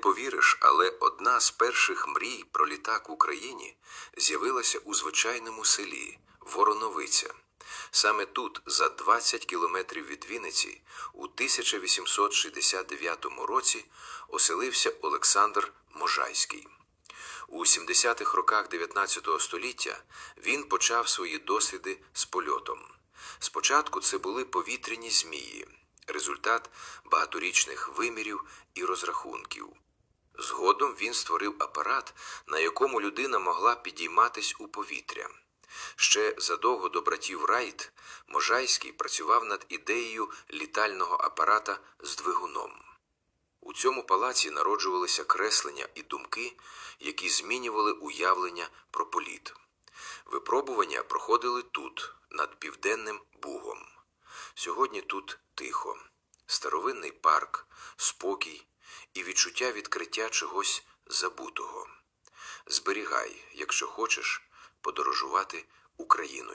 повіриш, але одна з перших мрій про літак в Україні з'явилася у звичайному селі Вороновиця. Саме тут, за 20 кілометрів від Вінниці, у 1869 році оселився Олександр Можайський. У 70-х роках 19 століття він почав свої досліди з польотом. Спочатку це були повітряні змії, результат багаторічних вимірів і розрахунків. Згодом він створив апарат, на якому людина могла підійматись у повітря. Ще задовго до братів Райт Можайський працював над ідеєю літального апарата з двигуном. У цьому палаці народжувалися креслення і думки, які змінювали уявлення про політ. Випробування проходили тут, над південним Бугом. Сьогодні тут тихо, старовинний парк, спокій і відчуття відкриття чогось забутого. Зберігай, якщо хочеш, подорожувати Україною.